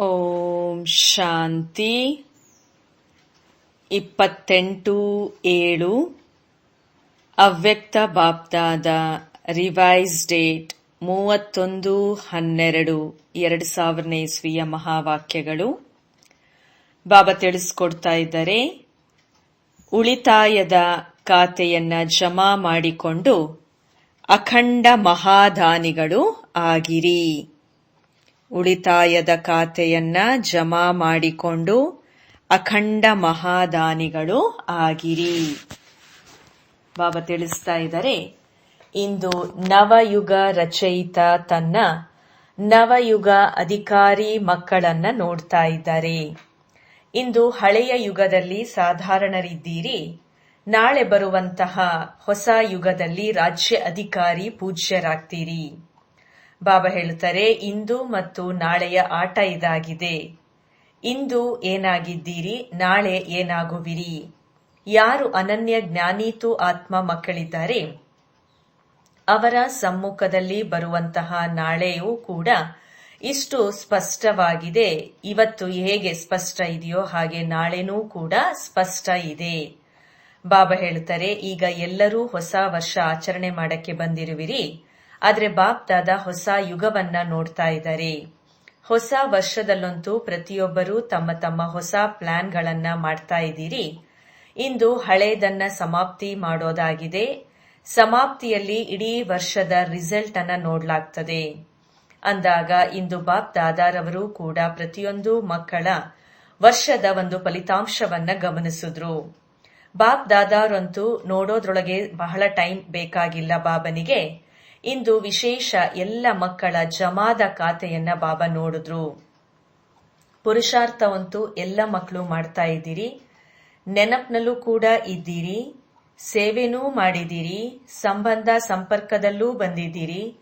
ಓಂ ಶಾಂತಿ. ಇಪ್ಪತ್ತೆಂಟು ಏಳು. ಅವ್ಯಕ್ತ ಬಾಪ್ದಾದ ರಿವೈಸ್ ಡೇಟ್ ಮೂವತ್ತೊಂದು ಹನ್ನೆರಡು ಎರಡು ಸಾವಿರನೇ ಇಸ್ವಿಯ ಮಹಾವಾಕ್ಯಗಳು. ಬಾಬಾ ತಿಳಿಸ್ಕೊಡ್ತಾ ಇದ್ದಾರೆ, ಉಳಿತಾಯದ ಖಾತೆಯನ್ನು ಜಮಾ ಮಾಡಿಕೊಂಡು ಅಖಂಡ ಮಹಾದಾನಿಗಳು ಆಗಿರಿ. ಉಳಿತಾಯದ ಖಾತೆಯನ್ನ ಜಮಾ ಮಾಡಿಕೊಂಡು ಅಖಂಡ ಮಹಾದಾನಿಗಳು ಆಗಿರಿ. ಬಾಬಾ ತಿಳಿಸ್ತಾ ಇದ್ದಾರೆ, ಇಂದು ನವಯುಗ ರಚಯಿತ ತನ್ನ ನವಯುಗ ಅಧಿಕಾರಿ ಮಕ್ಕಳನ್ನ ನೋಡ್ತಾ ಇದ್ದಾರೆ. ಇಂದು ಹಳೆಯ ಯುಗದಲ್ಲಿ ಸಾಧಾರಣರಿದ್ದೀರಿ, ನಾಳೆ ಬರುವಂತಹ ಹೊಸ ಯುಗದಲ್ಲಿ ರಾಜ್ಯ ಅಧಿಕಾರಿ ಪೂಜ್ಯರಾಗ್ತೀರಿ. ಬಾಬಾ ಹೇಳುತ್ತಾರೆ, ಇಂದು ಮತ್ತು ನಾಳೆಯ ಆಟ ಇದಾಗಿದೆ. ಇಂದು ಏನಾಗಿದ್ದೀರಿ? ನಾಳೆ ಏನಾಗುವಿರಿ? ಯಾರು ಅನನ್ಯ ಜ್ಞಾನೀತು ಆತ್ಮ ಮಕ್ಕಳಿದ್ದಾರೆ? ಅವರ ಸಮ್ಮುಖದಲ್ಲಿ ಬರುವಂತಹ ನಾಳೆಯೂ ಕೂಡ ಇಷ್ಟು ಸ್ಪಷ್ಟವಾಗಿದೆ. ಇವತ್ತು ಹೇಗೆ ಸ್ಪಷ್ಟ ಇದೆಯೋ ಹಾಗೆ ನಾಳೆನೂ ಕೂಡ ಸ್ಪಷ್ಟ ಇದೆ. ಬಾಬಾ ಹೇಳುತ್ತಾರೆ, ಈಗ ಎಲ್ಲರೂ ಹೊಸ ವರ್ಷ ಆಚರಣೆ ಮಾಡಕ್ಕೆ ಬಂದಿರುವಿರಿ. ಆದ್ರೆ ಬಾಪ್ ದಾದ ಹೊಸ ಯುಗವನ್ನ ನೋಡ್ತಾ ಇದ್ದಾರೆ. ಹೊಸ ವರ್ಷದಲ್ಲಂತೂ ಪ್ರತಿಯೊಬ್ಬರೂ ತಮ್ಮ ತಮ್ಮ ಹೊಸ ಪ್ಲಾನ್ಗಳನ್ನ ಮಾಡ್ತಾ ಇದ್ದೀರಿ. ಇಂದು ಹಳೆಯದನ್ನ ಸಮಾಪ್ತಿ ಮಾಡೋದಾಗಿದೆ. ಸಮಾಪ್ತಿಯಲ್ಲಿ ಇಡೀ ವರ್ಷದ ರಿಸಲ್ಟ್ ಅನ್ನ ನೋಡ್ಲಾಗ್ತದೆ. ಅಂದಾಗ ಇಂದು ಬಾಪ್ ದಾದಾರವರು ಕೂಡ ಪ್ರತಿಯೊಂದು ಮಕ್ಕಳ ವರ್ಷದ ಒಂದು ಫಲಿತಾಂಶವನ್ನ ಗಮನಿಸಿದ್ರು. ಬಾಪ್ ದಾದಾರಂತೂ ನೋಡೋದ್ರೊಳಗೆ ಬಹಳ ಟೈಮ್ ಬೇಕಾಗಿಲ್ಲ ಬಾಬನಿಗೆ. ಇಂದು ವಿಶೇಷ ಎಲ್ಲ ಮಕ್ಕಳ ಜಮಾದ ಖಾತೆಯನ್ನ ಬಾಬಾ ನೋಡಿದ್ರು. ಪುರುಷಾರ್ಥವಂತೂ ಎಲ್ಲ ಮಕ್ಕಳು ಮಾಡ್ತಾ ಇದ್ದೀರಿ. ನೆನಪಿನಲ್ಲೂ ಕೂಡ ಇದ್ದೀರಿ. ಸೇವೆನೂ ಮಾಡಿದ್ದೀರಿ. ಸಂಬಂಧ ಸಂಪರ್ಕದಲ್ಲೂ ಬಂದಿದ್ದೀರಿ.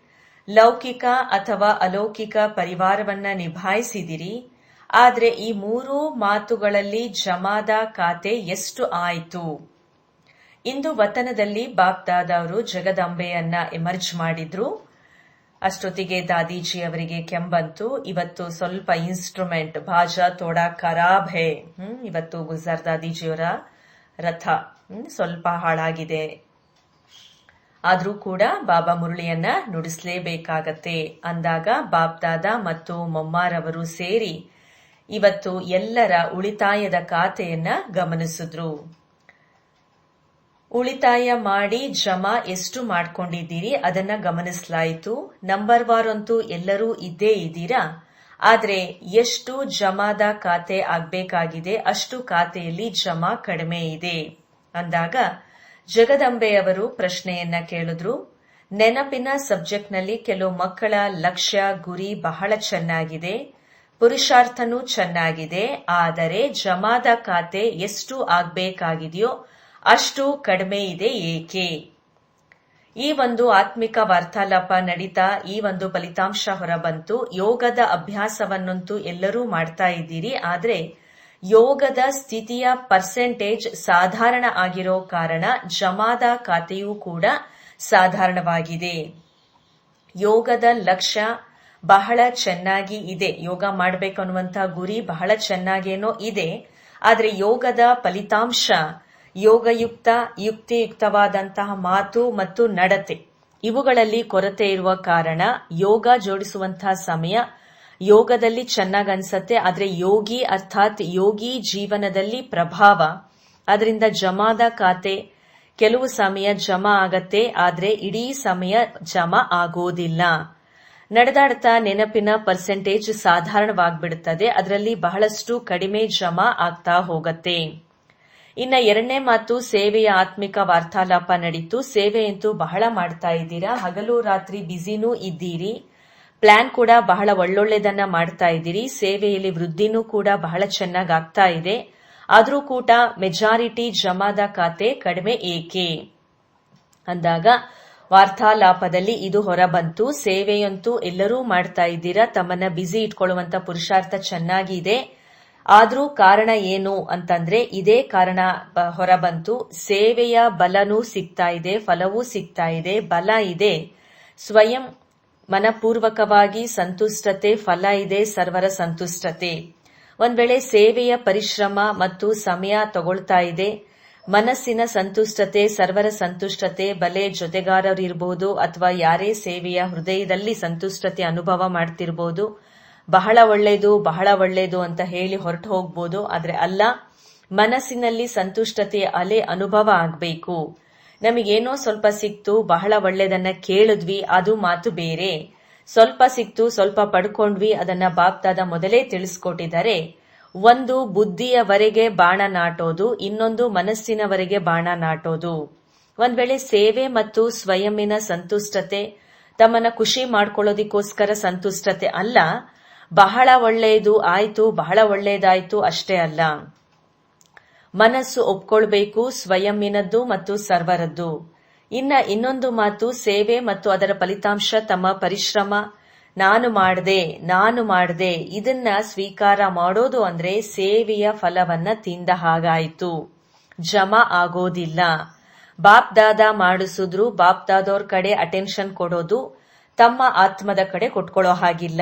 ಲೌಕಿಕ ಅಥವಾ ಅಲೌಕಿಕ ಪರಿವಾರವನ್ನ ನಿಭಾಯಿಸಿದಿರಿ ಆದರೆ ಈ ಮೂರೂ ಮಾತುಗಳಲ್ಲಿ ಜಮಾದ ಖಾತೆ ಎಷ್ಟು ಆಯಿತು? ಇಂದು ವತನದಲ್ಲಿ ಬಾಪ್ ಅವರು ಜಗದಂಬೆಯನ್ನ ಎಮರ್ಜ್ ಮಾಡಿದ್ರು. ಅಷ್ಟೊತ್ತಿಗೆ ದಾದೀಜಿ ಅವರಿಗೆ ಕೆಂಬಂತು, ಇವತ್ತು ಸ್ವಲ್ಪ ಇನ್ಸ್ಟ್ರೂಮೆಂಟ್ ಭಾಜ, ತೋಡಾ ಖರಾಬ್ ಇವತ್ತು ಗುಜಾರ್ ದಾದೀಜಿಯವರ ರಥ. ಸ್ವಲ್ಪ ಹಾಳಾಗಿದೆ. ಆದರೂ ಕೂಡ ಬಾಬಾ ಮುರಳಿಯನ್ನ ನುಡಿಸಲೇಬೇಕಾಗತ್ತೆ ಅಂದಾಗ ಬಾಬ್ದಾದ ದಾದಾ ಮತ್ತು ಮೊಮ್ಮಾರವರು ಸೇರಿ ಇವತ್ತು ಎಲ್ಲರ ಉಳಿತಾಯದ ಖಾತೆಯನ್ನ ಗಮನಿಸಿದ್ರು. ಉಳಿತಾಯ ಮಾಡಿ ಜಮಾ ಎಷ್ಟು ಮಾಡ್ಕೊಂಡಿದ್ದೀರಿ ಅದನ್ನ ಗಮನಿಸಲಾಯಿತು. ನಂಬರ್ ವಾರ್ ಅಂತೂ ಎಲ್ಲರೂ ಇದ್ದೇ ಇದ್ದೀರಾ? ಆದರೆ ಎಷ್ಟು ಜಮಾದ ಖಾತೆ ಆಗ್ಬೇಕಾಗಿದೆ, ಅಷ್ಟು ಖಾತೆಯಲ್ಲಿ ಜಮಾ ಕಡಿಮೆ ಇದೆ. ಅಂದಾಗ ಜಗದಂಬೆಯವರು ಪ್ರಶ್ನೆಯನ್ನ ಕೇಳಿದ್ರು. ನೆನಪಿನ ಸಬ್ಜೆಕ್ಟ್ನಲ್ಲಿ ಕೆಲವು ಮಕ್ಕಳ ಲಕ್ಷ್ಯ, ಗುರಿ ಬಹಳ ಚೆನ್ನಾಗಿದೆ, ಪುರುಷಾರ್ಥನೂ ಚೆನ್ನಾಗಿದೆ, ಆದರೆ ಜಮಾದ ಖಾತೆ ಎಷ್ಟು ಆಗ್ಬೇಕಾಗಿದೆಯೋ ಅಷ್ಟು ಕಡಿಮೆ ಇದೆ ಏಕೆ? ಈ ಒಂದು ಆತ್ಮಿಕ ವಾರ್ತಾಲಾಪ ನಡೀತಾ ಈ ಒಂದು ಫಲಿತಾಂಶ ಹೊರಬಂತು. ಯೋಗದ ಅಭ್ಯಾಸವನ್ನಂತೂ ಎಲ್ಲರೂ ಮಾಡ್ತಾ ಇದ್ದೀರಿ. ಆದರೆ ಯೋಗದ ಸ್ಥಿತಿಯ ಪರ್ಸೆಂಟೇಜ್ ಸಾಧಾರಣ ಆಗಿರೋ ಕಾರಣ ಜಮಾದ ಖಾತೆಯೂ ಕೂಡ ಸಾಧಾರಣವಾಗಿದೆ. ಯೋಗದ ಲಕ್ಷ್ಯ ಬಹಳ ಚೆನ್ನಾಗಿ ಇದೆ. ಯೋಗ ಮಾಡಬೇಕು ಅನ್ನುವಂತಹ ಗುರಿ ಬಹಳ ಚೆನ್ನಾಗೇನೋ ಇದೆ. ಆದರೆ ಯೋಗದ ಫಲಿತಾಂಶ ಯೋಗಯುಕ್ತ, ಯುಕ್ತಿಯುಕ್ತವಾದಂತಹ ಮಾತು ಮತ್ತು ನಡತೆ. ಇವುಗಳಲ್ಲಿ ಕೊರತೆ ಇರುವ ಕಾರಣ ಯೋಗ ಜೋಡಿಸುವಂತಹ ಸಮಯ, ಯೋಗದಲ್ಲಿ ಚೆನ್ನಾಗಿ ಅನ್ಸತ್ತೆ, ಆದ್ರೆ ಯೋಗಿ ಅರ್ಥಾತ್ ಯೋಗಿ ಜೀವನದಲ್ಲಿ ಪ್ರಭಾವ. ಅದರಿಂದ ಜಮಾದ ಖಾತೆ, ಕೆಲವು ಸಮಯ ಜಮಾ ಆಗತ್ತೆ, ಆದ್ರೆ ಇಡೀ ಸಮಯ ಜಮಾ ಆಗೋದಿಲ್ಲ. ನಡೆದಾಡ್ತಾ ನೆನಪಿನ ಪರ್ಸೆಂಟೇಜ್ ಸಾಧಾರಣವಾಗ್ಬಿಡುತ್ತದೆ ಅದರಲ್ಲಿ ಬಹಳಷ್ಟು ಕಡಿಮೆ ಜಮಾ ಆಗ್ತಾ ಹೋಗತ್ತೆ. ಇನ್ನ ಎರಡನೇ ಮಾತು ಸೇವೆಯ ಆತ್ಮಿಕ ವಾರ್ತಾಲಾಪ ನಡೀತು. ಸೇವೆಯಂತೂ ಬಹಳ ಮಾಡ್ತಾ ಇದ್ದೀರಾ? ಹಗಲು ರಾತ್ರಿ ಬ್ಯುಸಿನೂ ಇದ್ದೀರಿ. ಪ್ಲಾನ್ ಕೂಡ ಬಹಳ ಒಳ್ಳೊಳ್ಳೆದನ್ನ ಮಾಡ್ತಾ ಇದ್ದೀರಿ. ಸೇವೆಯಲ್ಲಿ ವೃದ್ಧಿನೂ ಕೂಡ ಬಹಳ ಚೆನ್ನಾಗಿ ಆಗ್ತಾ ಇದೆ. ಆದರೂ ಕೂಡ ಮೆಜಾರಿಟಿ ಜಮಾದ ಖಾತೆ ಕಡಿಮೆ ಏಕೆ? ಅಂದಾಗ, ವಾರ್ತಾಲಾಪದಲ್ಲಿ ಇದು ಹೊರಬಂತು. ಸೇವೆಯಂತೂ ಎಲ್ಲರೂ ಮಾಡ್ತಾ ಇದ್ದೀರಾ? ತಮ್ಮನ್ನ ಬ್ಯುಸಿ ಇಟ್ಕೊಳ್ಳುವಂತ ಪುರುಷಾರ್ಥ ಚೆನ್ನಾಗಿದೆ. ಆದ್ರೂ ಕಾರಣ ಏನು ಅಂತಂದ್ರೆ ಇದೇ ಕಾರಣ ಹೊರಬಂತು. ಸೇವೆಯ ಬಲನೂ ಸಿಗ್ತಾ ಇದೆ, ಫಲವೂ ಸಿಗ್ತಾ ಇದೆ, ಬಲ ಇದೆ. ಸ್ವಯಂ ಮನಪೂರ್ವಕವಾಗಿ ಸಂತುಷ್ಟತೆ, ಫಲ ಇದೆ, ಸರ್ವರ ಸಂತುಷ್ಟತೆ. ಒಂದ್ ವೇಳೆ ಸೇವೆಯ ಪರಿಶ್ರಮ ಮತ್ತು ಸಮಯ ತಗೊಳ್ತಾ ಇದೆ, ಮನಸ್ಸಿನ ಸಂತುಷ್ಟತೆ, ಸರ್ವರ ಸಂತುಷ್ಟತೆ, ಬಲೆ ಜೊತೆಗಾರರಿರ್ಬೋದು ಅಥವಾ ಯಾರೇ ಸೇವೆಯ ಹೃದಯದಲ್ಲಿ ಸಂತುಷ್ಟತೆ ಅನುಭವ ಮಾಡ್ತಿರ್ಬೋದು ಬಹಳ ಒಳ್ಳೆಯದು ಬಹಳ ಒಳ್ಳೆಯದು ಅಂತ ಹೇಳಿ ಹೊರಟು ಹೋಗ್ಬೋದು. ಆದರೆ ಅಲ್ಲ, ಮನಸ್ಸಿನಲ್ಲಿ ಸಂತುಷ್ಟತೆಯ ಅಲೆ ಅನುಭವ ಆಗಬೇಕು. ನಮಗೇನೋ ಸ್ವಲ್ಪ ಸಿಕ್ತು, ಬಹಳ ಒಳ್ಳೆಯದನ್ನ ಕೇಳಿದ್ವಿ, ಅದು ಮಾತು ಬೇರೆ. ಸ್ವಲ್ಪ ಸಿಕ್ತು, ಸ್ವಲ್ಪ ಪಡ್ಕೊಂಡ್ವಿ, ಅದನ್ನ ಬಾಪ್ತಾದ ಮೊದಲೇ ತಿಳಿಸ್ಕೊಟ್ಟಿದ್ದಾರೆ. ಒಂದು, ಬುದ್ಧಿಯವರೆಗೆ ಬಾಣ ನಾಟೋದು, ಇನ್ನೊಂದು, ಮನಸ್ಸಿನವರೆಗೆ ಬಾಣ ನಾಟೋದು. ಒಂದ್ ವೇಳೆ ಸೇವೆ ಮತ್ತು ಸ್ವಯಂನ ಸಂತುಷ್ಟತೆ, ತಮ್ಮನ್ನ ಖುಷಿ ಮಾಡ್ಕೊಳ್ಳೋದಿಕ್ಕೋಸ್ಕರ ಸಂತುಷ್ಟತೆ ಅಲ್ಲ ಬಹಳ ಒಳ್ಳೆಯದು ಆಯ್ತು, ಬಹಳ ಒಳ್ಳೇದಾಯ್ತು ಅಷ್ಟೇ ಅಲ್ಲ. ಮನಸ್ಸು ಒಪ್ಕೊಳ್ಬೇಕು ಸ್ವಯಂನದ್ದು ಮತ್ತು ಸರ್ವರದ್ದು. ಇನ್ನ ಇನ್ನೊಂದು ಮಾತು, ಸೇವೆ ಮತ್ತು ಅದರ ಫಲಿತಾಂಶ, ತಮ್ಮ ಪರಿಶ್ರಮ. ನಾನು ಮಾಡಿದೆ ನಾನು ಮಾಡಿದೆ, ಇದನ್ನ ಸ್ವೀಕಾರ ಮಾಡೋದು ಅಂದ್ರೆ ಸೇವೆಯ ಫಲವನ್ನ ತಿಂದ ಹಾಗಾಯ್ತು. ಜಮಾ ಆಗೋದಿಲ್ಲ. ಬಾಪ್ ದಾದ ಮಾಡಿಸಿದ್ರು, ಬಾಪ್ ದಾದೋರ್ ಕಡೆ ಅಟೆನ್ಷನ್ ಕೊಡೋದು, ತಮ್ಮ ಆತ್ಮದ ಕಡೆ ಕೊಟ್ಕೊಳ್ಳೋ ಹಾಗಿಲ್ಲ.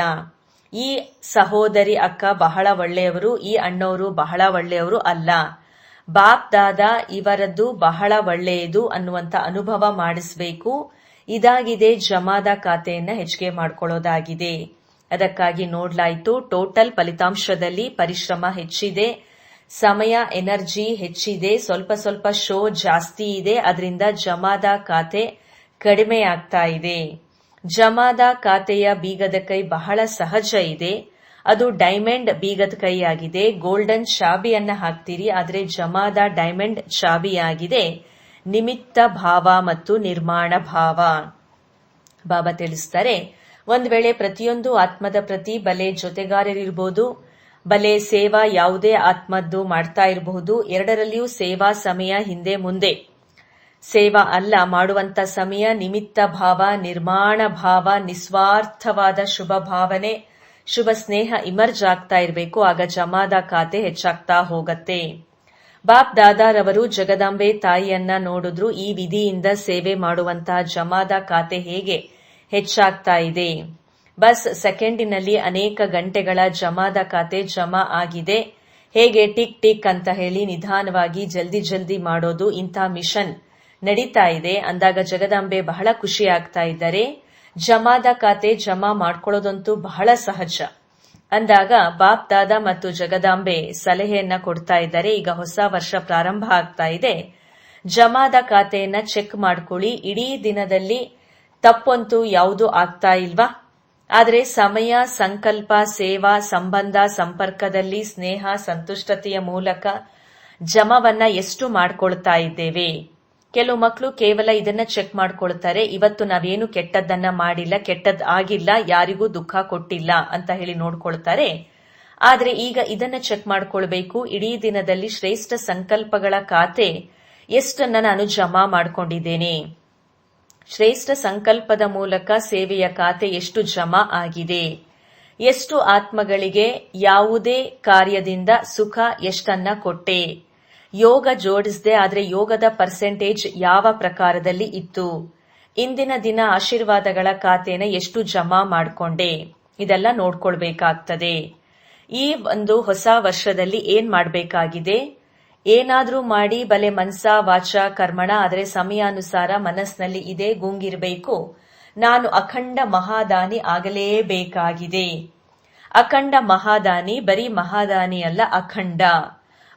ಈ ಸಹೋದರಿ ಅಕ್ಕ ಬಹಳ ಒಳ್ಳೆಯವರು, ಈ ಅಣ್ಣವರು ಬಹಳ ಒಳ್ಳೆಯವರು ಅಲ್ಲ. ಬಾಪ್ ದಾದ ಇವರದ್ದು ಬಹಳ ಒಳ್ಳೆಯದು ಅನ್ನುವಂತ ಅನುಭವ ಮಾಡಿಸಬೇಕು. ಇದಾಗಿದೆ ಜಮಾದ ಖಾತೆಯನ್ನ ಹೆಚ್ಚಿಗೆ ಮಾಡ್ಕೊಳ್ಳೋದಾಗಿದೆ. ಅದಕ್ಕಾಗಿ ನೋಡ್ಲಾಯ್ತು, ಟೋಟಲ್ ಫಲಿತಾಂಶದಲ್ಲಿ ಪರಿಶ್ರಮ ಹೆಚ್ಚಿದೆ, ಸಮಯ, ಎನರ್ಜಿ ಹೆಚ್ಚಿದೆ, ಸ್ವಲ್ಪ ಸ್ವಲ್ಪ ಶೋ ಜಾಸ್ತಿ ಇದೆ, ಅದರಿಂದ ಜಮಾದ ಖಾತೆ ಕಡಿಮೆ ಆಗ್ತಾ ಇದೆ. ಜಮಾದ ಖಾತೆಯ ಬೀಗದ ಕೈ ಬಹಳ ಸಹಜ ಇದೆ. ಅದು ಡೈಮಂಡ್ ಬೀಗದ ಕೈಯಾಗಿದೆ. ಗೋಲ್ಡನ್ ಚಾಬಿಯನ್ನ ಹಾಕ್ತೀರಿ, ಆದರೆ ಜಮಾದ ಡೈಮಂಡ್ ಚಾಬಿಯಾಗಿದೆ. ನಿಮಿತ್ತ ಭಾವ ಮತ್ತು ನಿರ್ಮಾಣ ಭಾವ. ಬಾಬಾ ತಿಳಿಸ್ತಾರೆ, ಒಂದ್ ವೇಳೆ ಪ್ರತಿಯೊಂದು ಆತ್ಮದ ಪ್ರತಿ ಬಲೆ ಜೊತೆಗಾರರಿರ್ಬೋದು, ಬಲೆ ಸೇವಾ ಯಾವುದೇ ಆತ್ಮದ್ದು ಮಾಡ್ತಾ ಇರಬಹುದು. ಎರಡರಲ್ಲಿಯೂ ಸೇವಾ ಸಮಯ ಹಿಂದೆ ಮುಂದೆ. ಸೇವಾ ಅಲ್ಲ, ಮಾಡುವಂತ ಸಮಯ, ನಿಮಿತ್ತ ಭಾವ, ನಿರ್ಮಾಣ ಭಾವ, ನಿಸ್ವಾರ್ಥವಾದ ಶುಭ ಭಾವನೆ, ಶುಭ ಸ್ನೇಹ ಇಮರ್ಜ್ ಆಗ್ತಾ ಇರಬೇಕು, ಆಗ ಜಮಾದ ಖಾತೆ ಹೆಚ್ಚಾಗ್ತಾ ಹೋಗತ್ತೆ. ಬಾಪ್ ದಾದಾರವರು ಜಗದಾಂಬೆ ತಾಯಿಯನ್ನ ನೋಡಿದ್ರು, ಈ ವಿಧಿಯಿಂದ ಸೇವೆ ಮಾಡುವಂತಹ ಜಮಾದ ಖಾತೆ ಹೇಗೆ ಹೆಚ್ಚಾಗ್ತಾ ಇದೆ? ಬಸ್ ಸೆಕೆಂಡಿನಲ್ಲಿ ಅನೇಕ ಗಂಟೆಗಳ ಜಮಾದ ಖಾತೆ ಜಮಾ ಆಗಿದೆ. ಹೇಗೆ ಟಿಕ್ ಟಿಕ್ ಅಂತ ಹೇಳಿ ನಿಧಾನವಾಗಿ ಜಲ್ದಿ ಜಲ್ದಿ ಮಾಡೋದು ಇಂಥ ಮಿಷನ್. ನಡೀತಾ ಇದೆ. ಅಂದಾಗ ಜಗದಾಂಬೆ ಬಹಳ ಖುಷಿ ಆಗ್ತಾ ಇದ್ದಾರೆ. ಜಮಾದ ಖಾತೆ ಜಮಾ ಮಾಡ್ಕೊಳ್ಳೋದಂತೂ ಬಹಳ ಸಹಜ. ಅಂದಾಗ ಬಾಪ್ ದಾದ ಮತ್ತು ಜಗದಾಂಬೆ ಸಲಹೆಯನ್ನ ಕೊಡ್ತಾ ಇದ್ದಾರೆ. ಈಗ ಹೊಸ ವರ್ಷ ಪ್ರಾರಂಭ ಆಗ್ತಾ ಇದೆ. ಜಮಾದ ಖಾತೆಯನ್ನ ಚೆಕ್ ಮಾಡ್ಕೊಳ್ಳಿ. ಇಡೀ ದಿನದಲ್ಲಿ ತಪ್ಪಂತೂ ಯಾವುದು ಆಗ್ತಾ ಇಲ್ವಾ? ಆದರೆ ಸಮಯ, ಸಂಕಲ್ಪ, ಸೇವಾ, ಸಂಬಂಧ, ಸಂಪರ್ಕದಲ್ಲಿ ಸ್ನೇಹ, ಸಂತುಷ್ಟತೆಯ ಮೂಲಕ ಜಮವನ್ನ ಎಷ್ಟು ಮಾಡ್ಕೊಳ್ತಾ ಇದ್ದೇವೆ? ಕೆಲವು ಮಕ್ಕಳು ಕೇವಲ ಇದನ್ನ ಚೆಕ್ ಮಾಡ್ಕೊಳ್ತಾರೆ. ಇವತ್ತು ನಾವೇನು ಕೆಟ್ಟದ್ದನ್ನ ಮಾಡಿಲ್ಲ, ಕೆಟ್ಟದ್ ಆಗಿಲ್ಲ, ಯಾರಿಗೂ ದುಃಖ ಕೊಟ್ಟಿಲ್ಲ ಅಂತ ಹೇಳಿ ನೋಡ್ಕೊಳ್ತಾರೆ. ಆದರೆ ಈಗ ಇದನ್ನ ಚೆಕ್ ಮಾಡ್ಕೊಳ್ಬೇಕು. ಇಡೀ ದಿನದಲ್ಲಿ ಶ್ರೇಷ್ಠ ಸಂಕಲ್ಪಗಳ ಖಾತೆ ಎಷ್ಟನ್ನ ನಾನು ಜಮಾ ಮಾಡ್ಕೊಂಡಿದ್ದೇನೆ. ಶ್ರೇಷ್ಠ ಸಂಕಲ್ಪದ ಮೂಲಕ ಸೇವೆಯ ಖಾತೆ ಎಷ್ಟು ಜಮಾ ಆಗಿದೆ. ಎಷ್ಟು ಆತ್ಮಗಳಿಗೆ ಯಾವುದೇ ಕಾರ್ಯದಿಂದ ಸುಖ ಎಷ್ಟನ್ನ ಕೊಟ್ಟೆ. ಯೋಗ ಜೋಡಿಸಿದೆ, ಆದರೆ ಯೋಗದ ಪರ್ಸೆಂಟೇಜ್ ಯಾವ ಪ್ರಕಾರದಲ್ಲಿ ಇತ್ತು? ಇಂದಿನ ದಿನ ಆಶೀರ್ವಾದಗಳ ಖಾತೆನ ಎಷ್ಟು ಜಮಾ ಮಾಡಿಕೊಂಡೆ? ಇದೆಲ್ಲ ನೋಡ್ಕೊಳ್ಬೇಕಾಗ್ತದೆ. ಈ ಒಂದು ಹೊಸ ವರ್ಷದಲ್ಲಿ ಏನ್ ಮಾಡಬೇಕಾಗಿದೆ? ಏನಾದರೂ ಮಾಡಿ, ಬಲೆ ಮನ್ಸ, ವಾಚ, ಕರ್ಮಣ, ಆದರೆ ಸಮಯಾನುಸಾರ ಮನಸ್ಸಿನಲ್ಲಿ ಇದೇ ಗುಂಗಿರಬೇಕು. ನಾನು ಅಖಂಡ ಮಹಾದಾನಿ ಆಗಲೇಬೇಕಾಗಿದೆ. ಅಖಂಡ ಮಹಾದಾನಿ ಬರೀ ಮಹಾದಾನಿ ಅಲ್ಲ, ಅಖಂಡ.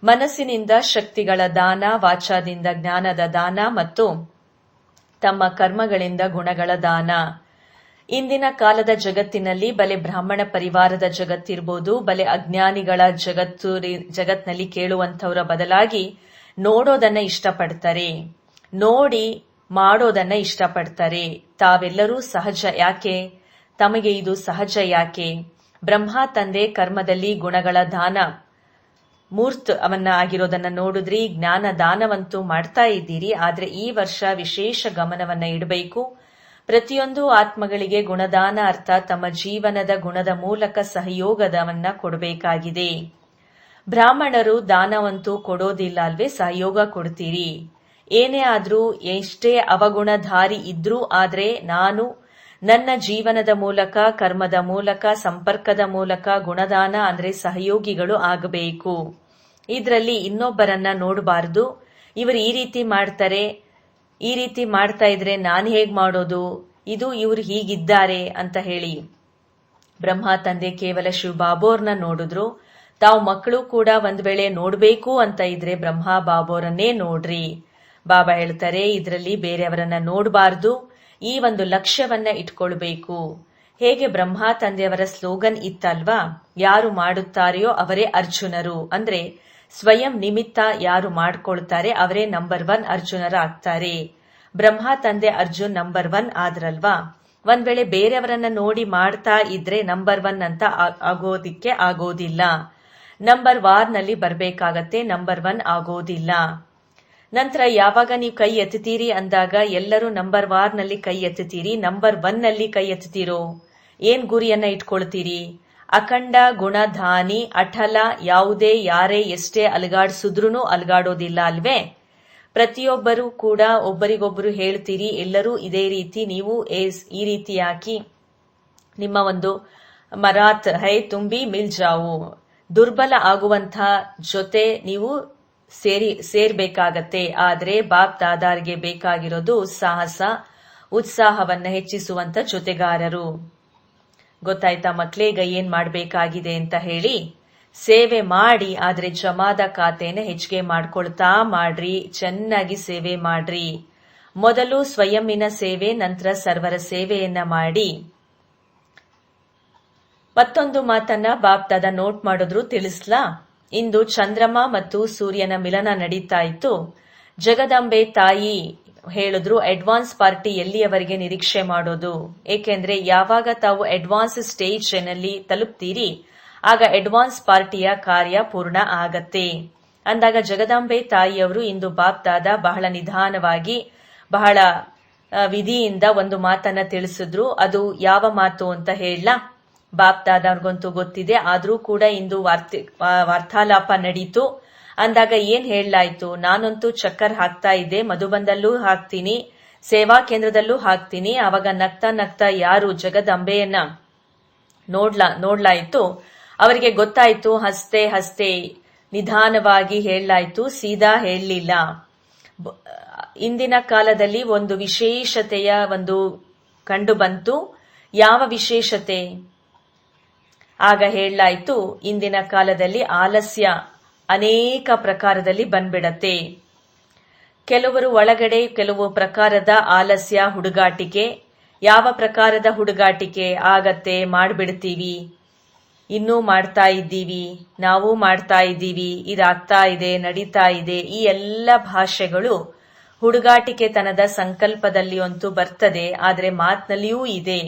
ಮನಸ್ಸಿನಿಂದ ಶಕ್ತಿಗಳ ದಾನ, ವಾಚಾದಿಂದ ಜ್ಞಾನದ ದಾನ ಮತ್ತು ತಮ್ಮ ಕರ್ಮಗಳಿಂದ ಗುಣಗಳ ದಾನ. ಇಂದಿನ ಕಾಲದ ಜಗತ್ತಿನಲ್ಲಿ ಬಲೆ ಬ್ರಾಹ್ಮಣ ಪರಿವಾರದ ಜಗತ್ತಿರ್ಬೋದು, ಬಲೆ ಅಜ್ಞಾನಿಗಳ ಜಗತ್ತು ಜಗತ್ನಲ್ಲಿ ಕೇಳುವಂಥವರ ಬದಲಾಗಿ ನೋಡೋದನ್ನ ಇಷ್ಟಪಡ್ತಾರೆ. ನೋಡಿ ಮಾಡೋದನ್ನ ಇಷ್ಟಪಡ್ತಾರೆ. ತಾವೆಲ್ಲರೂ ಸಹಜ ಯಾಕೆ? ತಮಗೆ ಇದು ಸಹಜ ಯಾಕೆ? ಬ್ರಹ್ಮ ತಂದೆ ಕರ್ಮದಲ್ಲಿ ಗುಣಗಳ ದಾನ. ಮೂರ್ತ್ ಅವನ್ನ ಆಗಿರೋದನ್ನ ನೋಡಿದ್ರಿ ಜ್ಞಾನ ದಾನವಂತೂ ಮಾಡ್ತಾ ಇದ್ದೀರಿ. ಆದ್ರೆ ಈ ವರ್ಷ ವಿಶೇಷ ಗಮನವನ್ನ ಇಡಬೇಕು. ಪ್ರತಿಯೊಂದು ಆತ್ಮಗಳಿಗೆ ಗುಣದಾನ ಅರ್ಥ ತಮ್ಮ ಜೀವನದ ಗುಣದ ಮೂಲಕ ಸಹಯೋಗದವನ್ನ ಕೊಡಬೇಕಾಗಿದೆ. ಬ್ರಾಹ್ಮಣರು ದಾನವಂತೂ ಕೊಡೋದಿಲ್ಲ ಅಲ್ವೇ, ಸಹಯೋಗ ಕೊಡ್ತೀರಿ. ಏನೇ ಆದ್ರೂ ಎಷ್ಟೇ ಅವಗುಣಧಾರಿ ಇದ್ರೂ ಆದ್ರೆ ನಾನು ನನ್ನ ಜೀವನದ ಮೂಲಕ, ಕರ್ಮದ ಮೂಲಕ, ಸಂಪರ್ಕದ ಮೂಲಕ, ಗುಣದಾನ ಅಂದ್ರೆ ಸಹಯೋಗಿಗಳು ಆಗಬೇಕು. ಇದರಲ್ಲಿ ಇನ್ನೊಬ್ಬರನ್ನ ನೋಡಬಾರದು. ಇವರು ಈ ರೀತಿ ಮಾಡ್ತಾರೆ, ಈ ರೀತಿ ಮಾಡ್ತಾ ಇದ್ರೆ ನಾನು ಹೇಗ್ ಮಾಡೋದು? ಇದು ಇವರು ಹೀಗಿದ್ದಾರೆ ಅಂತ ಹೇಳಿ. ಬ್ರಹ್ಮ ತಂದೆ ಕೇವಲ ಶಿವಬಾಬೋರ್ನ ನೋಡಿದ್ರು. ತಾವು ಮಕ್ಕಳು ಕೂಡ ಒಂದ್ ವೇಳೆ ನೋಡ್ಬೇಕು ಅಂತ ಇದ್ರೆ ಬ್ರಹ್ಮ ಬಾಬೋರನ್ನೇ ನೋಡ್ರಿ. ಬಾಬಾ ಹೇಳ್ತಾರೆ, ಇದರಲ್ಲಿ ಬೇರೆಯವರನ್ನ ನೋಡಬಾರ್ದು. ಈ ಒಂದು ಲಕ್ಷ್ಯವನ್ನ ಇಟ್ಕೊಳ್ಬೇಕು. ಹೇಗೆ ಬ್ರಹ್ಮ ತಂದೆಯವರ ಸ್ಲೋಗನ್ ಇತ್ತಲ್ವಾ? ಯಾರು ಮಾಡುತ್ತಾರೆಯೋ ಅವರೇ ಅರ್ಜುನರು. ಅಂದ್ರೆ ಸ್ವಯಂ ನಿಮಿತ್ತ ಯಾರು ಮಾಡ್ಕೊಳ್ತಾರೆ ಅವರೇ ನಂಬರ್ ಒನ್ ಅರ್ಜುನರ ಆಗ್ತಾರೆ ಬ್ರಹ್ಮ ತಂದೆ ಅರ್ಜುನ್ ನಂಬರ್ ಒನ್ ಆದ್ರಲ್ವಾ? ಒಂದ್ ವೇಳೆ ಬೇರೆಯವರನ್ನ ನೋಡಿ ಮಾಡ್ತಾ ಇದ್ರೆ ನಂಬರ್ ಒನ್ ಅಂತ ಆಗೋದಿಕ್ಕೆ ಆಗೋದಿಲ್ಲ. ನಂಬರ್ ವಾರ್ನಲ್ಲಿ ಬರ್ಬೇಕಾಗತ್ತೆ ನಂಬರ್ ಒನ್ ಆಗೋದಿಲ್ಲ. ನಂತರ ಯಾವಾಗ ನೀವು ಕೈ ಎತ್ತುತ್ತೀರಿ ಅಂದಾಗ ಎಲ್ಲರೂ ನಂಬರ್ ವಾರ್ನಲ್ಲಿ ಕೈ ಎತ್ತುತ್ತೀರಿ, ನಂಬರ್ ಒನ್ನಲ್ಲಿ ಕೈ ಎತ್ತುತ್ತೀರೋ? ಏನ್ ಗುರಿಯನ್ನ ಇಟ್ಕೊಳ್ತೀರಿ? ಅಖಂಡ ಗುಣಧಾನಿ ಅಠಲ, ಯಾವುದೇ, ಯಾರೇ, ಎಷ್ಟೇ ಅಲಗಾಡ್ಸಿದ್ರೂ ಅಲಗಾಡೋದಿಲ್ಲ ಅಲ್ವೇ? ಪ್ರತಿಯೊಬ್ಬರು ಕೂಡ ಒಬ್ಬರಿಗೊಬ್ಬರು ಹೇಳ್ತೀರಿ, ಎಲ್ಲರೂ ಇದೇ ರೀತಿ ನೀವು ಈ ಹಾಕಿ ನಿಮ್ಮ ಒಂದು ಮರಾತ್ ಹೈ ತುಂಬಿ ಮಿಲ್ಜಾವು. ದುರ್ಬಲ ಆಗುವಂತ ಜೊತೆ ನೀವು ಸೇರಿ, ಸೇರ್ಬೇಕಾಗತ್ತೆ. ಆದರೆ ಬಾಪ್ ದಾದಾರ್ಗೆ ಬೇಕಾಗಿರೋದು ಸಾಹಸ, ಉತ್ಸಾಹವನ್ನ ಹೆಚ್ಚಿಸುವಂತ ಜೊತೆಗಾರರು. ಗೊತ್ತಾಯ್ತಾ ಮಕ್ಳೇಗ ಏನ್ ಮಾಡಬೇಕಾಗಿದೆ ಅಂತ ಹೇಳಿ? ಸೇವೆ ಮಾಡಿ, ಆದ್ರೆ ಜಮಾದ ಖಾತೆನ ಹೆಚ್ಚಿಗೆ ಮಾಡ್ಕೊಳ್ತಾ ಮಾಡ್ರಿ, ಚೆನ್ನಾಗಿ ಸೇವೆ ಮಾಡ್ರಿ. ಮೊದಲು ಸ್ವಯಂನ ಸೇವೆ, ನಂತರ ಸರ್ವರ ಸೇವೆಯನ್ನ ಮಾಡಿ. ಮತ್ತೊಂದು ಮಾತನ್ನ ಬಾಪ್ದಾದ ನೋಟ್ ಮಾಡಿದ್ರು, ತಿಳಿಸ್ಲಾ? ಇಂದು ಚಂದ್ರಮ ಮತ್ತು ಸೂರ್ಯನ ಮಿಲನ ನಡೀತಾ ಇತ್ತು. ಜಗದಂಬೆ ತಾಯಿ ಹೇಳಿದ್ರು ಅಡ್ವಾನ್ಸ್ ಪಾರ್ಟಿ ಎಲ್ಲಿಯವರೆಗೆ ನಿರೀಕ್ಷೆ ಮಾಡೋದು? ಏಕೆಂದ್ರೆ ಯಾವಾಗ ತಾವು ಅಡ್ವಾನ್ಸ್ ಸ್ಟೇಜ್ನಲ್ಲಿ ತಲುಪ್ತೀರಿ, ಆಗ ಅಡ್ವಾನ್ಸ್ ಪಾರ್ಟಿಯ ಕಾರ್ಯ ಪೂರ್ಣ ಆಗತ್ತೆ. ಅಂದಾಗ ಜಗದಾಂಬೆ ತಾಯಿಯವರು ಇಂದು ಬಾಪ್ದಾದ ಬಹಳ ನಿಧಾನವಾಗಿ, ಬಹಳ ವಿಧಿಯಿಂದ ಒಂದು ಮಾತನ್ನ ತಿಳಿಸಿದ್ರು. ಅದು ಯಾವ ಮಾತು ಅಂತ ಹೇಳ ಬಾಪ್ದಾದವ್ರಿಗಂತೂ ಗೊತ್ತಿದೆ. ಆದರೂ ಕೂಡ ಇಂದು ವಾರ್ತೆ ವಾರ್ತಾಲಾಪ ನಡೀತು. ಅಂದಾಗ ಏನ್ ಹೇಳಲಾಯ್ತು? ನಾನಂತೂ ಚಕ್ಕರ್ ಹಾಕ್ತಾ ಇದ್ದೆ. ಮಧುಬಂದಲ್ಲೂ ಹಾಕ್ತೀನಿ. ಸೇವಾ ಕೇಂದ್ರದಲ್ಲೂ ಹಾಕ್ತೀನಿ. ಆವಾಗ ನಗ್ತಾ ನಗ್ತಾ ಯಾರು ಜಗದಂಬೆಯನ್ನ ನೋಡ್ಲಾ, ನೋಡ್ಲಾಯ್ತು. ಅವರಿಗೆ ಗೊತ್ತಾಯ್ತು. ಹಸ್ತೆ ಹಸ್ತೆ ನಿಧಾನವಾಗಿ ಹೇಳಲಾಯ್ತು. ಸೀದಾ ಹೇಳಲಿಲ್ಲ. ಇಂದಿನ ಕಾಲದಲ್ಲಿ ಒಂದು ವಿಶೇಷತೆಯ ಒಂದು ಕಂಡು ಬಂತು. ಯಾವ ವಿಶೇಷತೆ? ಆಗ ಹೇಳಲಾಯಿತು, ಇಂದಿನ ಕಾಲದಲ್ಲಿ ಆಲಸ್ಯ ಅನೇಕ ಪ್ರಕಾರದಲ್ಲಿ ಬಂದ್ಬಿಡತ್ತೆ. ಕೆಲವರು ಒಳಗಡೆ, ಕೆಲವು ಪ್ರಕಾರದ ಆಲಸ್ಯ ಹುಡುಗಾಟಿಕೆ. ಯಾವ ಪ್ರಕಾರದ ಹುಡುಗಾಟಿಕೆ ಆಗತ್ತೆ ಮಾಡಿಬಿಡ್ತೀವಿ. ಇನ್ನೂ ಮಾಡ್ತಾ ಇದ್ದೀವಿ, ನಾವು ಮಾಡ್ತಾ ಇದ್ದೀವಿ, ಇದಾಗ್ತಾ ಇದೆ, ನಡೀತಾ ಇದೆ, ಈ ಎಲ್ಲ ಭಾಷೆಗಳು ಹುಡುಗಾಟಿಕೆತನದ ಸಂಕಲ್ಪದಲ್ಲಿ ಅಂತೂ ಬರ್ತದೆ, ಆದರೆ ಮಾತಿನಲ್ಲಿಯೂ ಇದೆ.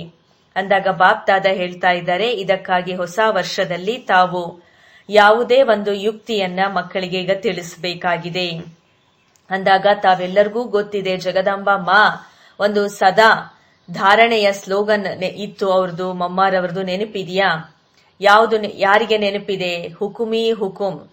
ಅಂದಾಗ ಬಾಪ್ ದಾದ ಹೇಳ್ತಾ ಇದ್ದಾರೆ, ಇದಕ್ಕಾಗಿ ಹೊಸ ವರ್ಷದಲ್ಲಿ ತಾವು ಯಾವುದೇ ಒಂದು ಯುಕ್ತಿಯನ್ನ ಮಕ್ಕಳಿಗೆ ಈಗ ತಿಳಿಸಬೇಕಾಗಿದೆ. ಅಂದಾಗ ತಾವೆಲ್ಲರಿಗೂ ಗೊತ್ತಿದೆ, ಜಗದಾಂಬ ಮಾ ಒಂದು ಸದಾ ಧಾರಣೆಯ ಸ್ಲೋಗನ್ ಇತ್ತು, ಅವ್ರದ್ದು ಮಮ್ಮಾರವ್ರದ್ದು ನೆನಪಿದೆಯಾ? ಯಾವುದು ಯಾರಿಗೆ ನೆನಪಿದೆ? ಹುಕುಮಿ ಹುಕುಂ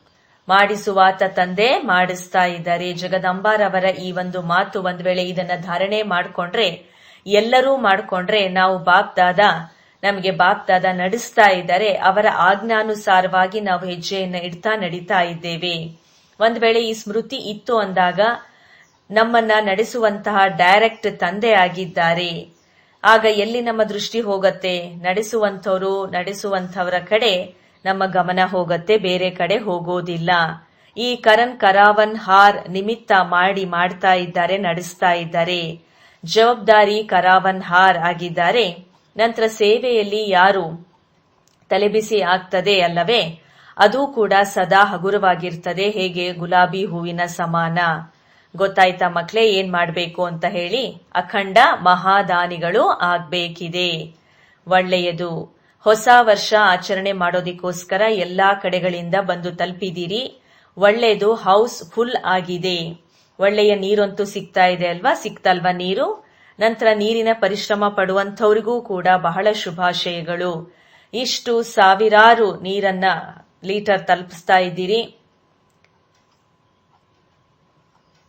ಮಾಡಿಸುವಾತ ತಂದೆ ಮಾಡಿಸ್ತಾ ಇದ್ದಾರೆ. ಜಗದಂಬಾರವರ ಈ ಒಂದು ಮಾತು ಒಂದ್ ವೇಳೆ ಇದನ್ನ ಧಾರಣೆ ಮಾಡ್ಕೊಂಡ್ರೆ ಎಲ್ಲರೂ ಮಾಡಿಕೊಂಡ್ರೆ ನಾವು ಬಾಪ್ ದಾದ ನಮಗೆ ಬಾಪ್ ದಾದ ನಡೆಸ್ತಾ ಇದ್ದಾರೆ ಅವರ ಆಜ್ಞಾನುಸಾರವಾಗಿ ನಾವು ಹೆಜ್ಜೆಯನ್ನ ಇಡ್ತಾ ನಡೀತಾ ಇದ್ದೇವೆ. ಒಂದ್ ವೇಳೆ ಈ ಸ್ಮೃತಿ ಇತ್ತು ಅಂದಾಗ ನಮ್ಮನ್ನ ನಡೆಸುವಂತಹ ಡೈರೆಕ್ಟ್ ತಂದೆ ಆಗಿದ್ದಾರೆ. ಆಗ ಎಲ್ಲಿ ನಮ್ಮ ದೃಷ್ಟಿ ಹೋಗತ್ತೆ? ನಡೆಸುವಂಥವ್ರು, ನಡೆಸುವಂಥವರ ಕಡೆ ನಮ್ಮ ಗಮನ ಹೋಗತ್ತೆ, ಬೇರೆ ಕಡೆ ಹೋಗೋದಿಲ್ಲ. ಈ ಕರನ್ ಕರಾವನ್ ಹಾರ್ ನಿಮಿತ್ತ ಮಾಡಿ ಮಾಡ್ತಾ ಇದ್ದಾರೆ, ನಡೆಸ್ತಾ ಇದ್ದಾರೆ. ಜವಾಬ್ದಾರಿ ಕರಾವನ್ ಹಾರ್ ಆಗಿದ್ದಾರೆ. ನಂತರ ಸೇವೆಯಲ್ಲಿ ಯಾರು ತಲೆಬಿಸಿ ಆಗ್ತದೆ ಅಲ್ಲವೇ? ಅದು ಕೂಡ ಸದಾ ಹಗುರವಾಗಿರ್ತದೆ. ಹೇಗೆ? ಗುಲಾಬಿ ಹೂವಿನ ಸಮಾನ. ಗೊತ್ತಾಯ್ತಾ ಮಕ್ಕಳೇ ಏನ್ ಮಾಡಬೇಕು ಅಂತ ಹೇಳಿ? ಅಖಂಡ ಮಹಾದಾನಿಗಳು ಆಗ್ಬೇಕಿದೆ. ಒಳ್ಳೆಯದು. ಹೊಸ ವರ್ಷ ಆಚರಣೆ ಮಾಡೋದಕ್ಕೋಸ್ಕರ ಎಲ್ಲಾ ಕಡೆಗಳಿಂದ ಬಂದು ತಲುಪಿದಿರಿ ಒಳ್ಳೆಯದು, ಹೌಸ್ ಫುಲ್ ಆಗಿದೆ. ಒಳ್ಳೆಯ ನೀರಂತೂ ಸಿಗ್ತಾ ಇದೆ ಅಲ್ವಾ? ಸಿಕ್ತಲ್ವಾ ನೀರು? ನಂತರ ನೀರಿನ ಪರಿಶ್ರಮ ಪಡುವಂಥವ್ರಿಗೂ ಕೂಡ ಬಹಳ ಶುಭಾಶಯಗಳು. ಇಷ್ಟು ಸಾವಿರಾರು ನೀರನ್ನ ಲೀಟರ್ ತಲುಪಿಸ್ತಾ ಇದ್ದೀರಿ.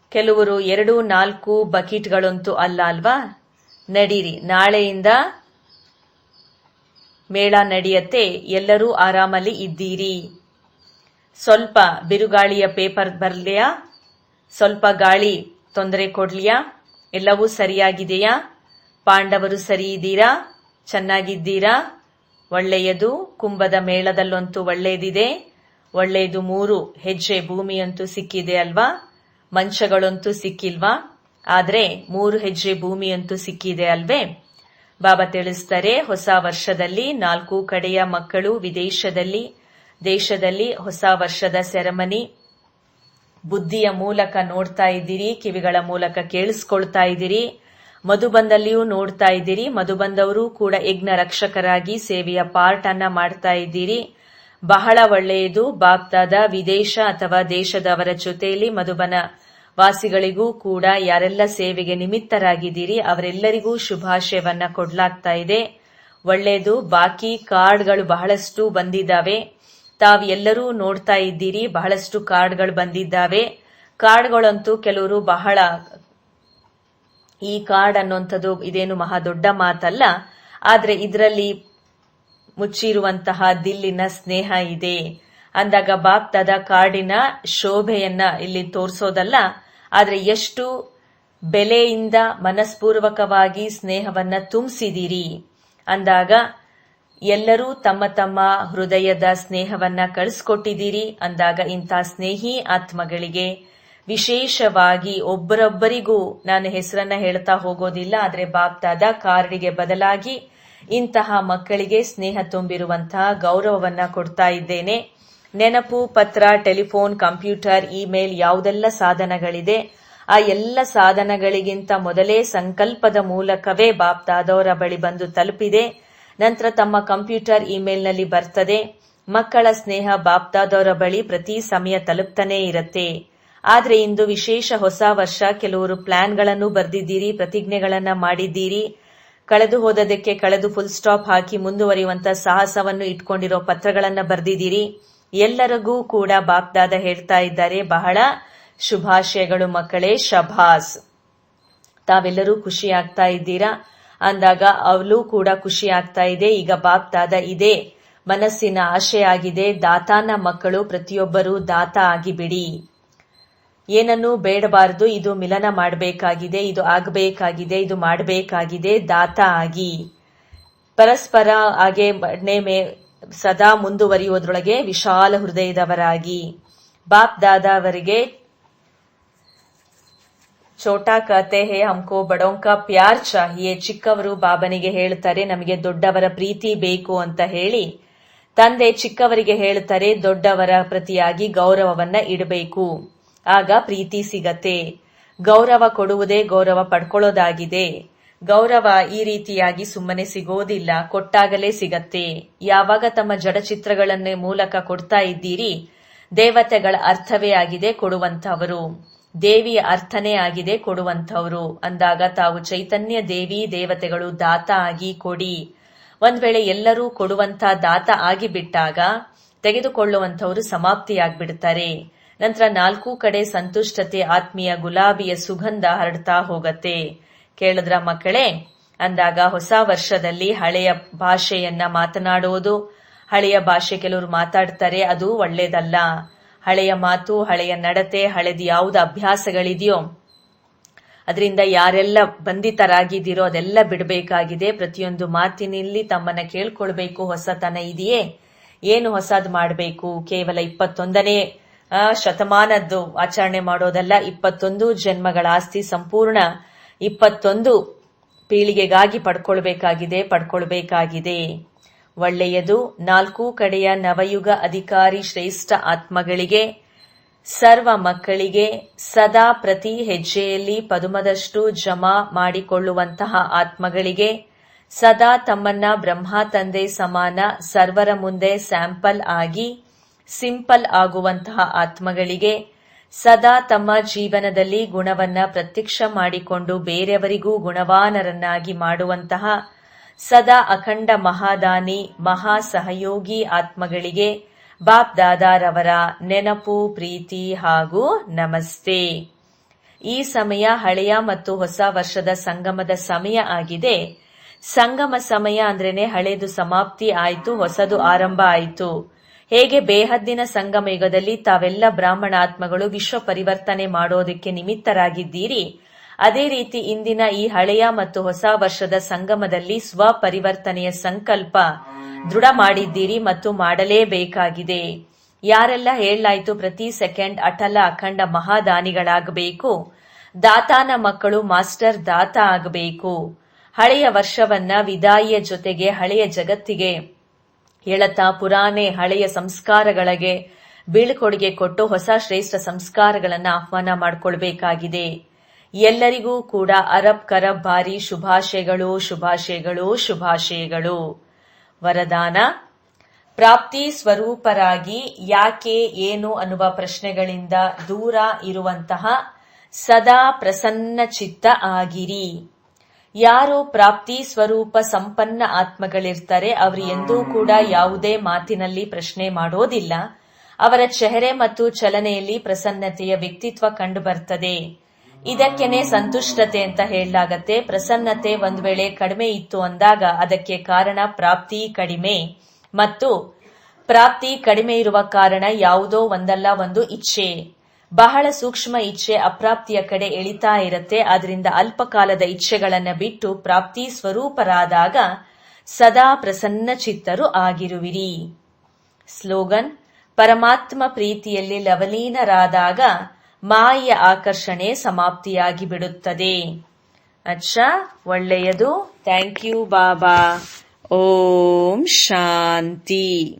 ಕೆಲವರು ಎರಡು, ನಾಲ್ಕು ಬಕೆಟ್ಗಳಂತೂ ಅಲ್ಲ ಅಲ್ವಾ? ನಡೀರಿ. ನಾಳೆಯಿಂದ ಮೇಳ ನಡೆಯತ್ತೆ. ಎಲ್ಲರೂ ಆರಾಮಲ್ಲಿ ಇದ್ದೀರಿ. ಸ್ವಲ್ಪ ಬಿರುಗಾಳಿಯ ಪೇಪರ್ ಬರ್ಲಿಯಾ? ಸ್ವಲ್ಪ ಗಾಳಿ ತೊಂದರೆ ಕೊಡ್ಲಿಯಾ? ಎಲ್ಲವೂ ಸರಿಯಾಗಿದೆಯಾ? ಪಾಂಡವರು ಸರಿ ಇದ್ದೀರಾ ಚೆನ್ನಾಗಿದ್ದೀರಾ? ಒಳ್ಳೆಯದು, ಕುಂಭದ ಮೇಳದಲ್ಲಂತೂ ಒಳ್ಳೆಯದಿದೆ. ಒಳ್ಳೆಯದು ಮೂರು ಹೆಜ್ಜೆ ಭೂಮಿಯಂತೂ ಸಿಕ್ಕಿದೆ ಅಲ್ವಾ? ಮಂಚಗಳಂತೂ ಸಿಕ್ಕಿಲ್ವಾ? ಆದ್ರೆ ಮೂರು ಹೆಜ್ಜೆ ಭೂಮಿಯಂತೂ ಸಿಕ್ಕಿದೆ ಅಲ್ವೇ? ಬಾಬಾ ತಿಳಿಸ್ತಾರೆ, ಹೊಸ ವರ್ಷದಲ್ಲಿ ನಾಲ್ಕು ಕಡೆಯ ಮಕ್ಕಳು ವಿದೇಶದಲ್ಲಿ, ದೇಶದಲ್ಲಿ ಹೊಸ ವರ್ಷದ ಸೆರೆಮನಿ. ಬುದ್ಧಿಯ ಮೂಲಕ ನೋಡ್ತಾ ಇದ್ದೀರಿ, ಕಿವಿಗಳ ಮೂಲಕ ಕೇಳಿಸ್ಕೊಳ್ತಾ ಇದ್ದೀರಿ. ಮಧುಬಂದಲ್ಲಿಯೂ ನೋಡ್ತಾ ಇದ್ದೀರಿ. ಮಧುಬಂದವರು ಕೂಡ ಯಜ್ಞ ರಕ್ಷಕರಾಗಿ ಸೇವೆಯ ಪಾರ್ಟ್ ಅನ್ನ ಮಾಡ್ತಾ ಇದ್ದೀರಿ. ಬಹಳ ಒಳ್ಳೆಯದು. ಬಾಪ್ತಾದ ವಿದೇಶ ಅಥವಾ ದೇಶದವರ ಜೊತೆಯಲ್ಲಿ ಮಧುಬನ ವಾಸಿಗಳಿಗೂ ಕೂಡ ಯಾರೆಲ್ಲ ಸೇವೆಗೆ ನಿಮಿತ್ತರಾಗಿದ್ದೀರಿ, ಅವರೆಲ್ಲರಿಗೂ ಶುಭಾಶಯವನ್ನ ಕೊಡ್ಲಾಗ್ತಾ ಇದೆ. ಒಳ್ಳೆಯದು. ಬಾಕಿ ಕಾರ್ಡ್ಗಳು ಬಹಳಷ್ಟು ಬಂದಿದ್ದಾವೆ. ತಾವು ಎಲ್ಲರೂ ನೋಡ್ತಾ ಇದ್ದೀರಿ. ಬಹಳಷ್ಟು ಕಾರ್ಡ್ಗಳು ಬಂದಿದ್ದಾವೆ. ಕಾರ್ಡ್ಗಳಂತೂ ಕೆಲವರು ಬಹಳ ಈ ಕಾರ್ಡ್ ಅನ್ನುವಂಥದ್ದು ಇದೇನು ಮಹಾ ದೊಡ್ಡ ಮಾತಲ್ಲ. ಆದ್ರೆ ಇದರಲ್ಲಿ ಮುಚ್ಚಿರುವಂತಹ ದಿಲ್ಲಿನ ಸ್ನೇಹ ಇದೆ. ಅಂದಾಗ ಬಾಕ್ತದ ಕಾರ್ಡಿನ ಶೋಭೆಯನ್ನ ಇಲ್ಲಿ ತೋರಿಸೋದಲ್ಲ. ಆದ್ರೆ ಎಷ್ಟು ಬೆಲೆಯಿಂದ ಮನಸ್ಪೂರ್ವಕವಾಗಿ ಸ್ನೇಹವನ್ನ ತುಂಬಿಸಿದಿರಿ ಅಂದಾಗ ಎಲ್ಲರೂ ತಮ್ಮ ತಮ್ಮ ಹೃದಯದ ಸ್ನೇಹವನ್ನ ಕಳಿಸ್ಕೊಟ್ಟಿದ್ದೀರಿ ಅಂದಾಗ ಇಂಥ ಸ್ನೇಹಿ ಆತ್ಮಗಳಿಗೆ ವಿಶೇಷವಾಗಿ ಒಬ್ಬರೊಬ್ಬರಿಗೂ ನಾನು ಹೆಸರನ್ನ ಹೇಳ್ತಾ ಹೋಗೋದಿಲ್ಲ, ಆದರೆ ಬಾಪ್ತಾದ ಕಾರ್ಡಿಗೆ ಬದಲಾಗಿ ಇಂತಹ ಮಕ್ಕಳಿಗೆ ಸ್ನೇಹ ತುಂಬಿರುವಂತಹ ಗೌರವವನ್ನ ಕೊಡ್ತಾ ಇದ್ದೇನೆ. ನೆನಪು, ಪತ್ರ, ಟೆಲಿಫೋನ್, ಕಂಪ್ಯೂಟರ್, ಇಮೇಲ್ ಯಾವುದೆಲ್ಲ ಸಾಧನಗಳಿದೆ, ಆ ಎಲ್ಲ ಸಾಧನಗಳಿಗಿಂತ ಮೊದಲೇ ಸಂಕಲ್ಪದ ಮೂಲಕವೇ ಬಾಪ್ತಾದವರ ಬಳಿ ಬಂದು ತಲುಪಿದೆ. ನಂತರ ತಮ್ಮ ಕಂಪ್ಯೂಟರ್ ಇಮೇಲ್ನಲ್ಲಿ ಬರ್ತದೆ. ಮಕ್ಕಳ ಸ್ನೇಹ ಬಾಪ್ದಾದವರ ಬಳಿ ಪ್ರತಿ ಸಮಯ ತಲುಪ್ತಾನೇ ಇರತ್ತೆ. ಆದರೆ ಇಂದು ವಿಶೇಷ ಹೊಸ ವರ್ಷ, ಕೆಲವರು ಪ್ಲಾನ್ಗಳನ್ನು ಬರೆದಿದ್ದೀರಿ, ಪ್ರತಿಜ್ಞೆಗಳನ್ನ ಮಾಡಿದ್ದೀರಿ. ಕಳೆದು ಹೋದದಕ್ಕೆ ಕಳೆದು ಫುಲ್ ಸ್ಟಾಪ್ ಹಾಕಿ ಮುಂದುವರಿಯುವಂತ ಸಾಹಸವನ್ನು ಇಟ್ಕೊಂಡಿರೋ ಪತ್ರಗಳನ್ನು ಬರೆದಿದ್ದೀರಿ. ಎಲ್ಲರಿಗೂ ಕೂಡ ಬಾಪ್ದಾದ ಹೇಳ್ತಾ ಇದ್ದಾರೆ. ಬಹಳ ಶುಭಾಶಯಗಳು ಮಕ್ಕಳೇ. ಶಭಾಸ್. ತಾವೆಲ್ಲರೂ ಖುಷಿ ಆಗ್ತಾ ಇದ್ದೀರಾ? ಅಂದಾಗ ಅವಳು ಕೂಡ ಖುಷಿ ಆಗ್ತಾ ಇದೆ. ಈಗ ಬಾಪ್ದಾದ ಇದೆ ಮನಸ್ಸಿನ ಆಶೆ ಆಗಿದೆ ದಾತಾನ ಮಕ್ಕಳು ಪ್ರತಿಯೊಬ್ಬರೂ ದಾತ ಆಗಿಬಿಡಿ. ಏನನ್ನೂ ಬೇಡಬಾರದು. ಇದು ಮಿಲನ ಮಾಡಬೇಕಾಗಿದೆ. ಇದು ಆಗಬೇಕಾಗಿದೆ. ಇದು ಮಾಡಬೇಕಾಗಿದೆ. ದಾತ ಆಗಿ. ಪರಸ್ಪರ ಹಾಗೆ ಮೇ ಸದಾ ಮುಂದುವರಿಯುವುದರೊಳಗೆ ವಿಶಾಲ ಹೃದಯದವರಾಗಿ. ಬಾಪ್ ದಾದಾ ಛೋಟಾ ಕತೆ ಹೇ, ಹಮ್ಕೋ ಬಡೋಂಕ ಪ್ಯಾರ್ ಚಾಹಿಯೇ, ಚಿಕ್ಕವರು ಬಾಬನಿಗೆ ಹೇಳ್ತಾರೆ, ನಮಗೆ ದೊಡ್ಡವರ ಪ್ರೀತಿ ಬೇಕು ಅಂತ ಹೇಳಿ. ತಂದೆ ಚಿಕ್ಕವರಿಗೆ ಹೇಳ್ತಾರೆ, ದೊಡ್ಡವರ ಪ್ರತಿಯಾಗಿ ಗೌರವವನ್ನ ಇಡಬೇಕು. ಆಗ ಪ್ರೀತಿ ಸಿಗತ್ತೆ. ಗೌರವ ಕೊಡುವುದೇ ಗೌರವ ಪಡ್ಕೊಳ್ಳೋದಾಗಿದೆ. ಗೌರವ ಈ ರೀತಿಯಾಗಿ ಸುಮ್ಮನೆ ಸಿಗೋದಿಲ್ಲ, ಕೊಟ್ಟಾಗಲೇ ಸಿಗತ್ತೆ. ಯಾವಾಗ ತಮ್ಮ ಜಡಚಿತ್ರಗಳನ್ನೇ ಮೂಲಕ ಕೊಡ್ತಾ ಇದ್ದೀರಿ, ದೇವತೆಗಳ ಅರ್ಥವೇ ಆಗಿದೆ ಕೊಡುವಂತವರು ದೇವಿಯ ಅರ್ಥನೇ ಆಗಿದೆ ಕೊಡುವಂಥವ್ರು. ಅಂದಾಗ ತಾವು ಚೈತನ್ಯ ದೇವಿ ದೇವತೆಗಳು ದಾತ ಆಗಿ ಕೊಡಿ. ಒಂದ್ ವೇಳೆ ಎಲ್ಲರೂ ಕೊಡುವಂತ ದಾತ ಆಗಿಬಿಟ್ಟಾಗ ತೆಗೆದುಕೊಳ್ಳುವಂತವರು ಸಮಾಪ್ತಿಯಾಗ್ಬಿಡ್ತಾರೆ. ನಂತರ ನಾಲ್ಕು ಕಡೆ ಸಂತುಷ್ಟತೆ, ಆತ್ಮೀಯ ಗುಲಾಬಿಯ ಸುಗಂಧ ಹರಡ್ತಾ ಹೋಗತ್ತೆ. ಕೇಳಿದ್ರ ಮಕ್ಕಳೇ? ಅಂದಾಗ ಹೊಸ ವರ್ಷದಲ್ಲಿ ಹಳೆಯ ಭಾಷೆಯನ್ನ ಮಾತನಾಡುವುದು ಹಳೆಯ ಭಾಷೆ ಕೆಲವರು ಮಾತಾಡ್ತಾರೆ, ಅದು ಒಳ್ಳೇದಲ್ಲ. ಹಳೆಯ ಮಾತು, ಹಳೆಯ ನಡತೆ, ಹಳೆದು ಯಾವ್ದು ಅಭ್ಯಾಸಗಳಿದೆಯೋ, ಅದರಿಂದ ಯಾರೆಲ್ಲ ಬಂಧಿತರಾಗಿದ್ದೀರೋ ಅದೆಲ್ಲ ಬಿಡಬೇಕಾಗಿದೆ. ಪ್ರತಿಯೊಂದು ಮಾತಿನಲ್ಲಿ ತಮ್ಮನ್ನ ಕೇಳ್ಕೊಳ್ಬೇಕು, ಹೊಸತನ ಇದೆಯೇ? ಏನು ಹೊಸದು ಮಾಡಬೇಕು? ಕೇವಲ ಇಪ್ಪತ್ತೊಂದನೇ ಶತಮಾನದ್ದು ಆಚರಣೆ ಮಾಡೋದಲ್ಲ, ಇಪ್ಪತ್ತೊಂದು ಜನ್ಮಗಳ ಆಸ್ತಿ ಸಂಪೂರ್ಣ ಇಪ್ಪತ್ತೊಂದು ಪೀಳಿಗೆಗಾಗಿ ಪಡ್ಕೊಳ್ಬೇಕಾಗಿದೆ ಪಡ್ಕೊಳ್ಬೇಕಾಗಿದೆ. ಒಳ್ಳೆಯದು. ನಾಲ್ಕೂ ಕಡೆಯ ನವಯುಗ ಅಧಿಕಾರಿ ಶ್ರೇಷ್ಠ ಆತ್ಮಗಳಿಗೆ, ಸರ್ವ ಮಕ್ಕಳಿಗೆ ಸದಾ ಪ್ರತಿ ಹೆಜ್ಜೆಯಲ್ಲಿ ಪದುಮದಷ್ಟು ಜಮಾ ಮಾಡಿಕೊಳ್ಳುವಂತಹ ಆತ್ಮಗಳಿಗೆ ಸದಾ ತಮ್ಮನ್ನ ಬ್ರಹ್ಮ ತಂದೆ ಸಮಾನ ಸರ್ವರ ಮುಂದೆ ಸ್ಯಾಂಪಲ್ ಆಗಿ ಸಿಂಪಲ್ ಆಗುವಂತಹ ಆತ್ಮಗಳಿಗೆ ಸದಾ ತಮ್ಮ ಜೀವನದಲ್ಲಿ ಗುಣವನ್ನ ಪ್ರತ್ಯಕ್ಷ ಮಾಡಿಕೊಂಡು ಬೇರೆಯವರಿಗೂ ಗುಣವಾನರನ್ನಾಗಿ ಮಾಡುವಂತಹ ಸದಾ ಅಖಂಡ ಮಹಾದಾನಿ, ಮಹಾ ಸಹಯೋಗಿ ಆತ್ಮಗಳಿಗೆ ಬಾಪ್ ದಾದಾರವರ ನೆನಪು, ಪ್ರೀತಿ ಹಾಗೂ ನಮಸ್ತೆ. ಈ ಸಮಯ ಹಳೆಯ ಮತ್ತು ಹೊಸ ವರ್ಷದ ಸಂಗಮದ ಸಮಯ ಆಗಿದೆ. ಸಂಗಮ ಸಮಯ ಅಂದ್ರೇನೆ ಹಳೆಯದು ಸಮಾಪ್ತಿ ಆಯಿತು, ಹೊಸದು ಆರಂಭ ಆಯಿತು. ಹೇಗೆ ಬೇಹದ್ದಿನ ಸಂಗಮ ಯುಗದಲ್ಲಿ ತಾವೆಲ್ಲ ಬ್ರಾಹ್ಮಣ ಆತ್ಮಗಳು ವಿಶ್ವ ಪರಿವರ್ತನೆ ಮಾಡೋದಕ್ಕೆ ನಿಮಿತ್ತರಾಗಿದ್ದೀರಿ ಅದೇ ರೀತಿ ಇಂದಿನ ಈ ಹಳೆಯ ಮತ್ತು ಹೊಸ ವರ್ಷದ ಸಂಗಮದಲ್ಲಿ ಸ್ವಪರಿವರ್ತನೆಯ ಸಂಕಲ್ಪ ದೃಢ ಮಾಡಿದ್ದೀರಿ ಮತ್ತು ಮಾಡಲೇಬೇಕಾಗಿದೆ. ಯಾರೆಲ್ಲ ಹೇಳಲಾಯಿತು ಪ್ರತಿ ಸೆಕೆಂಡ್ ಅಟಲ ಅಖಂಡ ಮಹಾದಾನಿಗಳಾಗಬೇಕು. ದಾತಾನ ಮಕ್ಕಳು ಮಾಸ್ಟರ್ ದಾತ ಆಗಬೇಕು. ಹಳೆಯ ವರ್ಷವನ್ನ ವಿದಾಯಿಯ ಜೊತೆಗೆ ಹಳೆಯ ಜಗತ್ತಿಗೆ ಹೇಳತಾ ಪುರಾಣೆ ಹಳೆಯ ಸಂಸ್ಕಾರಗಳಿಗೆ ಬೀಳ್ಕೊಡುಗೆ ಕೊಟ್ಟು ಹೊಸ ಶ್ರೇಷ್ಠ ಸಂಸ್ಕಾರಗಳನ್ನು ಆಹ್ವಾನ ಮಾಡಿಕೊಳ್ಬೇಕಾಗಿದೆ. ಎಲ್ಲರಿಗೂ ಕೂಡ ಅರಬ್ ಕರಬ್ ಬಾರಿ ಶುಭಾಶಯಗಳು ಶುಭಾಶಯಗಳು ಶುಭಾಶಯಗಳು. ವರದಾನ? ಪ್ರಾಪ್ತಿ ಸ್ವರೂಪರಾಗಿ ಯಾಕೆ, ಏನು ಅನ್ನುವ ಪ್ರಶ್ನೆಗಳಿಂದ ದೂರ ಇರುವಂತಹ ಸದಾ ಪ್ರಸನ್ನ ಚಿತ್ತ ಆಗಿರಿ. ಯಾರು ಪ್ರಾಪ್ತಿ ಸ್ವರೂಪ ಸಂಪನ್ನ ಆತ್ಮಗಳಿರ್ತಾರೆ, ಅವರು ಎಂದೂ ಕೂಡ ಯಾವುದೇ ಮಾತಿನಲ್ಲಿ ಪ್ರಶ್ನೆ ಮಾಡೋದಿಲ್ಲ. ಅವರ ಚೆಹರೆ ಮತ್ತು ಚಲನೆಯಲ್ಲಿ ಪ್ರಸನ್ನತೆಯ ವ್ಯಕ್ತಿತ್ವ ಕಂಡು ಬರ್ತದೆ ಇದಕ್ಕೆನೆ ಸಂತುಷ್ಟತೆ ಅಂತ ಹೇಳಲಾಗತ್ತೆ. ಪ್ರಸನ್ನತೆ ಒಂದು ವೇಳೆ ಕಡಿಮೆ ಇತ್ತು ಅಂದಾಗ ಅದಕ್ಕೆ ಕಾರಣ ಪ್ರಾಪ್ತಿ ಕಡಿಮೆ. ಮತ್ತು ಪ್ರಾಪ್ತಿ ಕಡಿಮೆ ಇರುವ ಕಾರಣ ಯಾವುದೋ ಒಂದಲ್ಲ ಒಂದು ಇಚ್ಛೆ. ಬಹಳ ಸೂಕ್ಷ್ಮ ಇಚ್ಛೆ ಅಪ್ರಾಪ್ತಿಯ ಕಡೆ ಎಳಿತಾ ಇರತ್ತೆ. ಆದ್ರಿಂದ ಅಲ್ಪಕಾಲದ ಇಚ್ಛೆಗಳನ್ನ ಬಿಟ್ಟು ಪ್ರಾಪ್ತಿ ಸ್ವರೂಪರಾದಾಗ ಸದಾ ಪ್ರಸನ್ನ ಚಿತ್ತರು ಆಗಿರುವಿರಿ. ಸ್ಲೋಗನ್, ಪರಮಾತ್ಮ ಪ್ರೀತಿಯಲ್ಲಿ ಲವಲೀನರಾದಾಗ ಮಾಯ ಆಕರ್ಷಣೆ ಸಮಾಪ್ತಿಯಾಗಿ ಬಿಡುತ್ತದೆ ಅಚ್ಚಾ ಒಳ್ಳೆಯದು. Thank you Baba. Om Shanti.